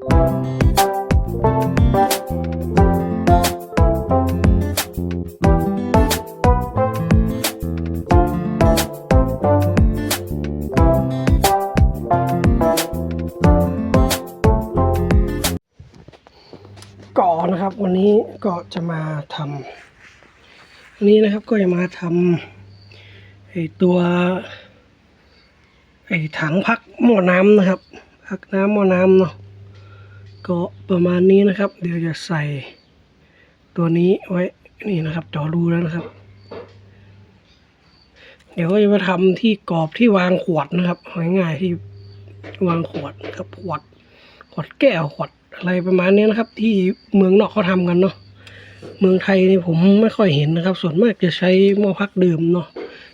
ก่อนะครับวันนี้ก็จะมาทำวันนี้นะครับก็จะมาทำไอตัวไอถังพักหม้อน้ำนะครับ พักน้ำหม้อน้ำเนาะ ก็ประมาณนี้นะครับ เดี๋ยวจะใส่ตัวนี้ไว้นี่นะครับจอรูแล้วนะครับ เดี๋ยวก็จะมาทำที่กรอบที่วางขวดนะครับง่ายๆที่วางขวดครับขวดขวดแก้วขวดอะไรประมาณนี้นะครับ ที่เมืองนอกเขาทำกันเนาะเมืองไทยนี่ผมไม่ค่อยเห็นนะครับ ส่วนมากจะใช้หม้อพักดื่มเนาะ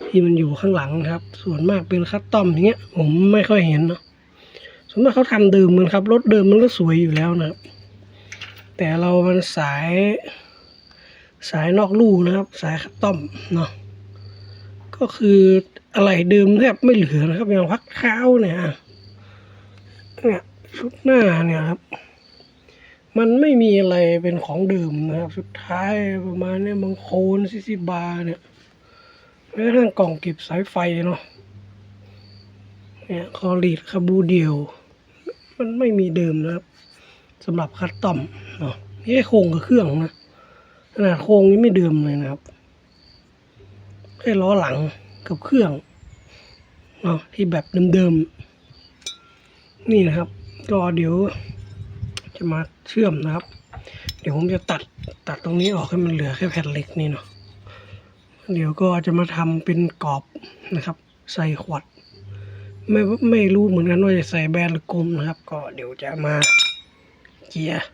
ที่มันอยู่ข้างหลังนะครับ ส่วนมากเป็นคัสตอมอย่างเงี้ย ผมไม่ค่อยเห็นเนาะ วนมากเขาทำดื่มมันครับ รถเดิมมันก็สวยอยู่แล้วนะครับ แต่เรามันสายสายนอกลู่นะครับ สายคัสตอมเนาะก็คืออะไรเดิมแทบไม่เหลือนะครับอย่างพักเท้าเนี่ยเนี่ยชุดหน้าเนี่ยครับ มันไม่มีอะไรเป็นของเดิมนะครับ สุดท้ายประมาณเนี้ยมังโคนซิซิบาเนี่ยแม้กระทั่งกล่องเก็บสายไฟเนาะเนี่ยคอลีดคาบูเดียว มันไม่มีเดิมนะครับสำหรับคัสตอมเนาะนี่แค่โครงกับเครื่องนะขนาดโครงนี้ไม่เดิมเลยนะครับแค่ล้อหลังกับเครื่องเนาะที่แบบเดิมๆนี่นะครับ ก็เดี๋ยวจะมาเชื่อมนะครับ เดี๋ยวผมจะตัดตัดตรงนี้ออกให้มันเหลือแค่แผ่นเหล็กนี่เนาะเดี๋ยวก็จะมาทำเป็นกรอบนะครับ ใส่ขวด ไม่ไม่รู้เหมือนกันว่าจะใส่แบนหรือกลมนะครับ ก็เดี๋ยวจะมาเจียร์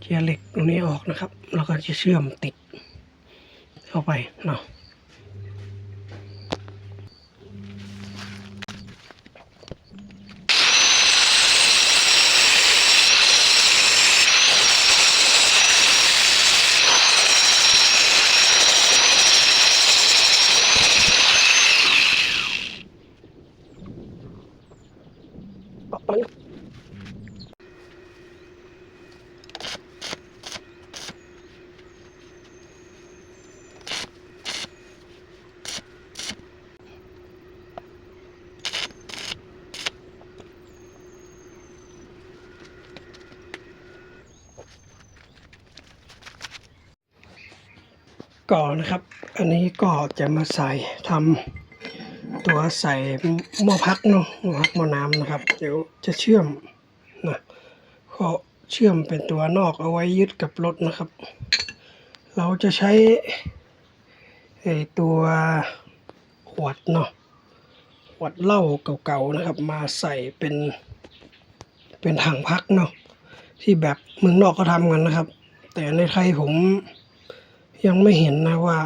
เจียร์เหล็กตรงนี้ออกนะครับ แล้วก็จะเชื่อมติดเข้าไปเนาะ ก่อนนะครับ อันนี้ก็จะมาใส่ทำตัวใส่หม้อพักเนาะหม้อพักหม้อน้ำนะครับ เดี๋ยวจะเชื่อมนะก็เชื่อมเป็นตัวนอกเอาไว้ยึดกับรถนะครับ เราจะใช้ไอตัวขวดเนาะขวดเหล้าเก่าๆนะครับ มาใส่เป็น เป็นถังพักเนาะที่แบบเมืองนอกก็ทำกันนะครับ แต่ในไทยผม ยังไม่เห็นนะว่า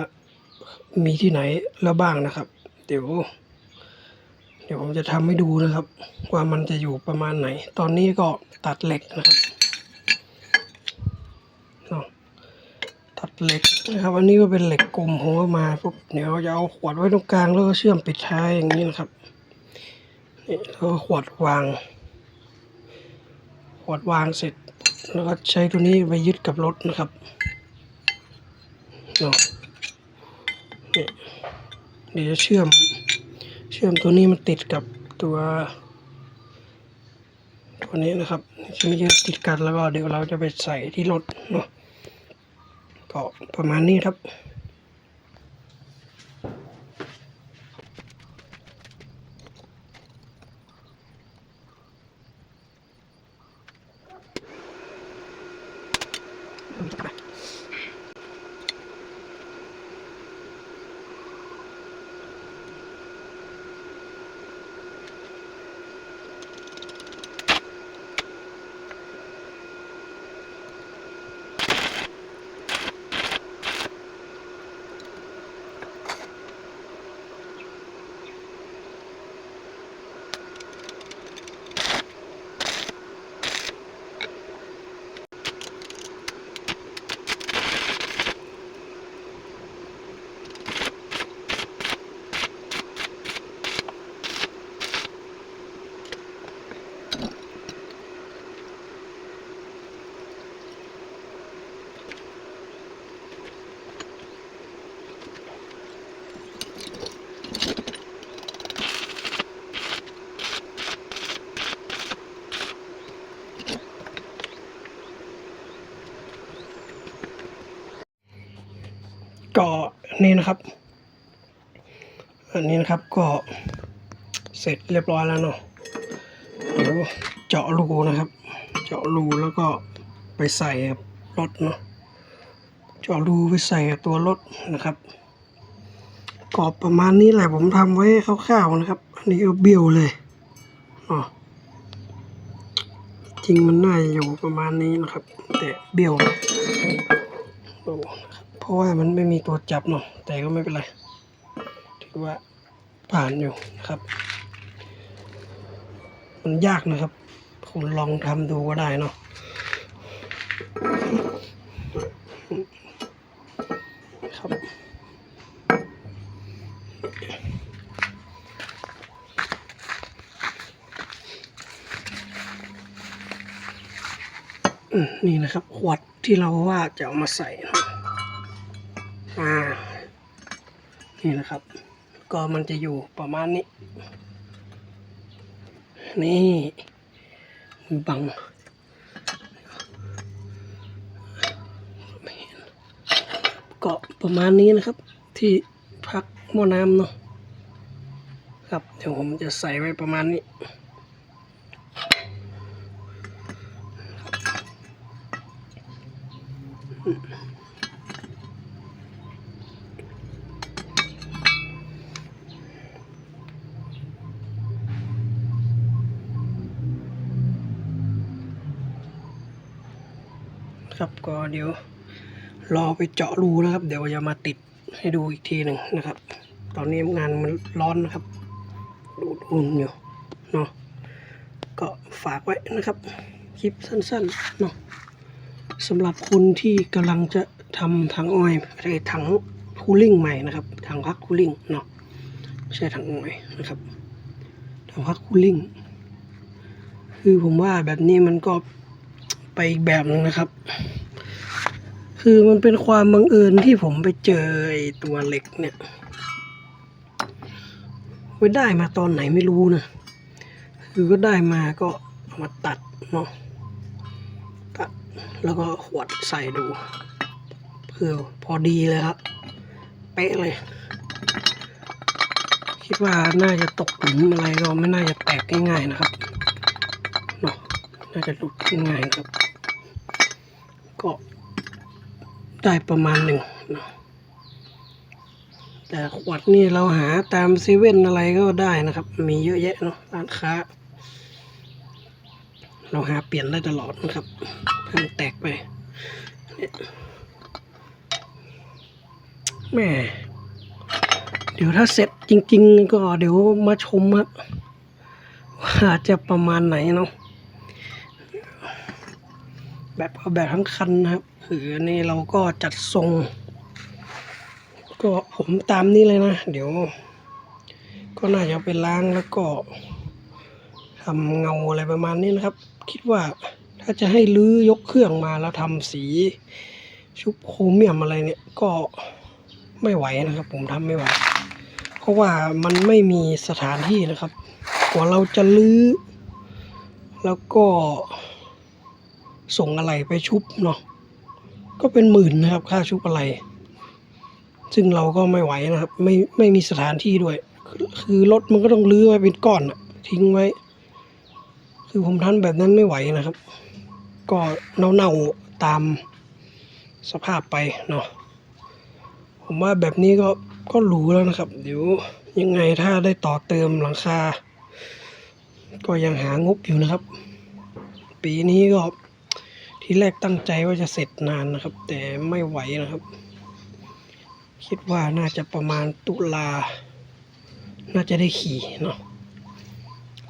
มีที่ไหนแล้วบ้างนะครับ เดี๋ยว เดี๋ยวผมจะทำให้ดูนะครับ ว่ามันจะอยู่ประมาณไหน ตอนนี้ก็ตัดเหล็กนะครับตัดเหล็กนะครับอันนี้ก็เป็นเหล็กกลมผมเอามาปุ๊บเดี๋ยวจะเอาขวดไว้ตรงกลางแล้วก็เชื่อมปิดท้ายอย่างนี้นะครับนี่แล้วก็ขวดวาง ขวดวางเสร็จ แล้วก็ใช้ตัวนี้ไปยึดกับรถนะครับ เนาะนี่เดี๋ยวจะเชื่อม เชื่อมตัวนี้มันติดกับตัวตัวนี้นะครับจะมีติดกันแล้วก็เดี๋ยวเราจะไปใส่ที่รถเนาะก็ประมาณนี้ครับ นี้นะครับ อันนี้นะครับก็เสร็จเรียบร้อยแล้วเนาะเดี๋ยวเจาะรูนะครับ เจาะรูแล้วก็ไปใส่รถเนาะเจาะรูไปใส่ตัวรถนะครับกรอบประมาณนี้แหละผมทำไว้คร่าวๆนะครับ อันนี้ก็เบี้ยวเลยอ๋อจริงมันน่าจะอยู่ประมาณนี้นะครับ แต่เบี้ยวโอ้นะ เพราะว่ามันไม่มีตัวจับเนาะแต่ก็ไม่เป็นไรถือว่าผ่านอยู่นะครับ มันยากนะครับ คุณลองทำดูก็ได้เนาะครับนี่นะครับ ขวดที่เราว่าจะเอามาใส่นะ อ่านี่นะครับ ก็มันจะอยู่ประมาณนี้ นี่บังเห็นก็ประมาณนี้นะครับ ที่พักหม้อน้ำเนาะครับเดี๋ยวผมจะใส่ไว้ประมาณนี้ ครับ ก็เดี๋ยวรอไปเจาะรูนะครับ เดี๋ยวจะมาติดให้ดูอีกทีหนึ่งนะครับ ตอนนี้งานมันร้อนนะครับ ดูดอุ่นอยู่เนาะก็ฝากไว้นะครับ คลิปสั้นๆเนาะสำหรับคนที่กำลังจะทำถังออยล์ไอ้ถังคูลิ่งใหม่นะครับถังพักคูลิ่งเนาะไม่ใช่ถังออยล์นะครับถังพักคูลิ่งคือผมว่าแบบนี้มันก็ ไปอีกแบบหนึงนะครับ คือมันเป็นความบังเอิญที่ผมไปเจอไอ้ตัวเหล็กเนี่ยไปได้มาตอนไหนไม่รู้นะ คือก็ได้มาก็เอามาตัดเนาะตัดแล้วก็ขวดใส่ดูเพื่อพอดีเลยครับ เป๊ะเลย คิดว่าน่าจะตกหลุมอะไรก็ไม่น่าจะแตกง่ายๆนะครับเนาะน่าจะหลุดง่ายๆครับ ก็ได้ประมาณหนึ่งเนาะแต่ขวดนี่เราหาตามเซเว่นอะไรก็ได้นะครับ มีเยอะแยะเนาะร้านค้า เราหาเปลี่ยนได้ตลอดนะครับให้มันแตกไปแหม่เดี๋ยวถ้าเสร็จจริง ๆ ก็เดี๋ยวมาชมครับว่าจะประมาณไหนเนาะ แบบเอาแบบทั้งคันนะครับคือนนี้เราก็จัดทรง ก็ผมตามนี้เลยนะ เดี๋ยว ก็น่าจะไปล้างแล้วก็ทำเงาอะไรประมาณนี้นะครับ คิดว่าถ้าจะให้ลื้อยกเครื่องมาแล้วทำสีชุบโครเมียมอะไรเนี่ยก็ไม่ไหวนะครับ ผมทำไม่ไหว เพราะว่ามันไม่มีสถานที่นะครับกว่าเราจะลื้อ แล้วก็ ส่งอะไรไปชุบเนาะก็เป็นหมื่นนะครับ ค่าชุบอะไร ซึ่งเราก็ไม่ไหวนะครับ ไม่ไม่มีสถานที่ด้วย คือรถมันก็ต้องลื้อไว้เป็นก้อนทิ้งไว้ คือผมทำแบบนั้นไม่ไหวนะครับ ก็เน่าๆตามสภาพไปเนาะผมว่าแบบนี้ก็ก็หรูแล้วนะครับ เดี๋ยวยังไงถ้าได้ต่อเติมหลังคา ก็ยังหางบอยู่นะครับ ปีนี้ก็ ที่แรกตั้งใจว่าจะเสร็จนานนะครับ แต่ไม่ไหวนะครับ คิดว่าน่าจะประมาณตุลา น่าจะได้ขี่เนาะ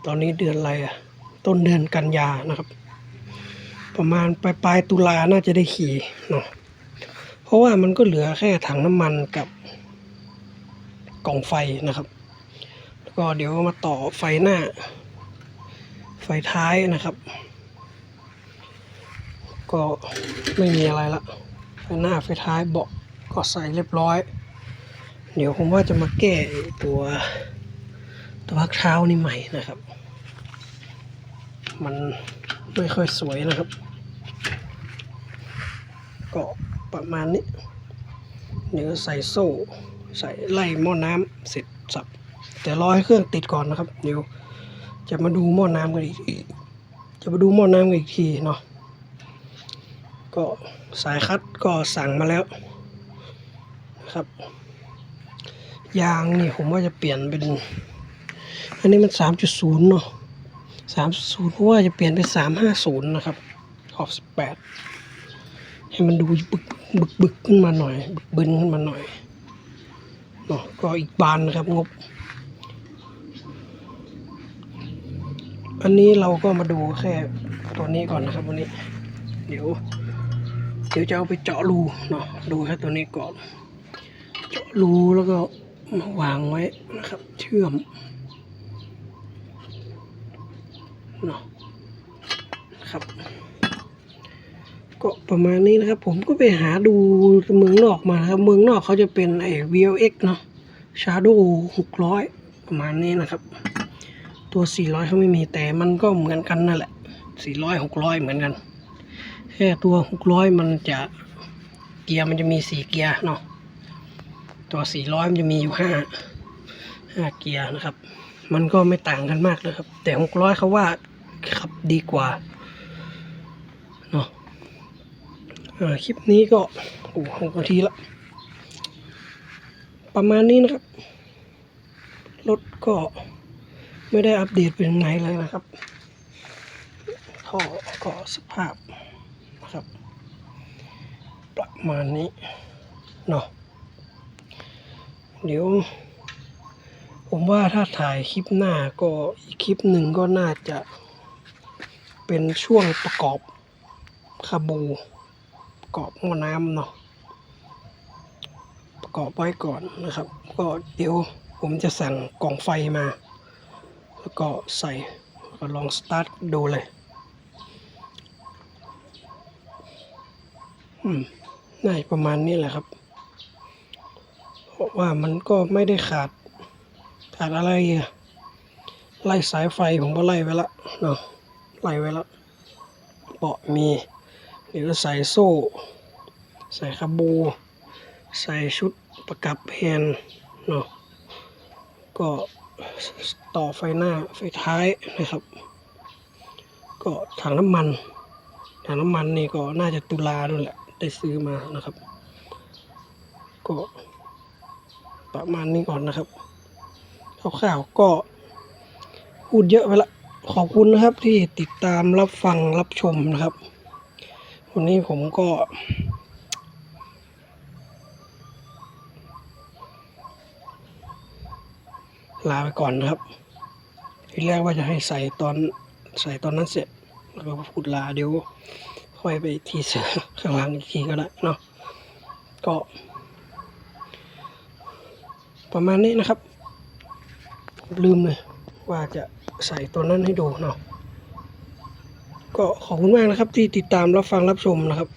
ตอนนี้เดือนอะไรอะต้นเดือนกันยานะครับ ประมาณปลายปลายตุลาน่าจะได้ขี่เนาะเพราะว่ามันก็เหลือแค่ถังน้ำมันกับกล่องไฟนะครับ แล้วก็เดี๋ยวมาต่อไฟหน้า ไฟท้ายนะครับ ก็ไม่มีอะไรละไฟหน้าไฟท้ายเบาะก็ใส่เรียบร้อย เดี๋ยวผมว่าจะมาแก้ตัวตัวพักเท้านี่ใหม่นะครับ มันไม่ค่อยสวยนะครับ ก็ประมาณนี้ เดี๋ยวใส่โซ่ใส่ไล่หม้อน้ำเสร็จสับ แต่รอให้เครื่องติดก่อนนะครับ เดี๋ยวจะมาดูหม้อน้ำกันอีกจะมาดูหม้อน้ำกันอีกทีเนาะ ก็สายคัดก็สั่งมาแล้วนะครับ ยางนี่ผมว่าจะเปลี่ยนเป็น อันนี้มันสามจุดศูนย์เนาะสามศูนย์เพราะว่าจะเปลี่ยนเป็นสามห้าศูนย์นะครับ ขอบสิบแปดให้มันดูบึกบึกบึกขึ้นมาหน่อย บึกบึนขึ้นมาหน่อยเนาะก็อีกบานนะครับงบ อันนี้เราก็มาดูแค่ตัวนี้ก่อนนะครับวันนี้ เดี๋ยว เดี๋ยวจะเอาไปเจาะรูเนาะดูแค่ตัวนี้ก่อน เจาะรูแล้วก็มาวางไว้นะครับ เชื่อมเนาะครับก็ประมาณนี้นะครับ ผมก็ไปหาดูเมืองนอกมานะครับ เมืองนอกเขาจะเป็นไอ้ VLX เนาะ Shadow 600 ประมาณนี้นะครับ ตัว 400เขาไม่มีแต่มันก็เหมือนกันนั่นแหละ 400 600 เหมือนกัน แค่ตัว600มันจะเกียร์มันจะมี4เกียร์เนาะตัว400มันจะมีอยู่5 5เกียร์นะครับ มันก็ไม่ต่างกันมากเลยครับ แต่600เขาว่าขับดีกว่าเนาะคลิปนี้ก็โอ้หกนาทีละ ประมาณนี้นะครับ รถก็ไม่ได้อัปเดตเป็นไหนเลยนะครับท่อก็สภาพ มาณนี้เนาะเดี๋ยว ผมว่าถ้าถ่ายคลิปหน้าก็อีกคลิปหนึ่งก็น่าจะเป็นช่วงประกอบคาบูประกอบหม้อน้ำเนาะประกอบไว้ก่อนนะครับ ก็เดี๋ยวผมจะสั่งกล่องไฟมา แล้วก็ใส่ก็ลองสตาร์ทดูเลย อืม น่าจะประมาณนี้แหละครับ เพราะว่ามันก็ไม่ได้ขาด ขาดอะไรอะไล่สายไฟผมก็ไล่ไว้ละเนาะไล่ไว้ละเบาะมีเดี๋ยวใส่โซ่ ใส่คาบู ใส่ชุดประกับแฮนเนาะก็ต่อไฟหน้าไฟท้ายนะครับ ก็ถังน้ำมันถังน้ำมันนี่ก็น่าจะตุลาด้วยแหละ ได้ซื้อมานะครับ ก็ประมาณนี้ก่อนนะครับคร่าวๆก็พูดเยอะไปละขอบคุณนะครับที่ติดตามรับฟังรับชมนะครับ วันนี้ผมก็ ลาไปก่อนนะครับ ทีแรกว่าจะให้ใส่ตอนใส่ตอนนั้นเสร็จแล้วก็พูดลาเดี๋ยว ค่อยไปทีเสือข้างล่างอีกทีก็ได้เนาะก็ ประมาณนี้นะครับ ลืมเลยว่าจะใส่ตัวนั้นให้ดูเนาะก็ขอบคุณมากนะครับที่ติดตามรับฟังรับชมนะครับ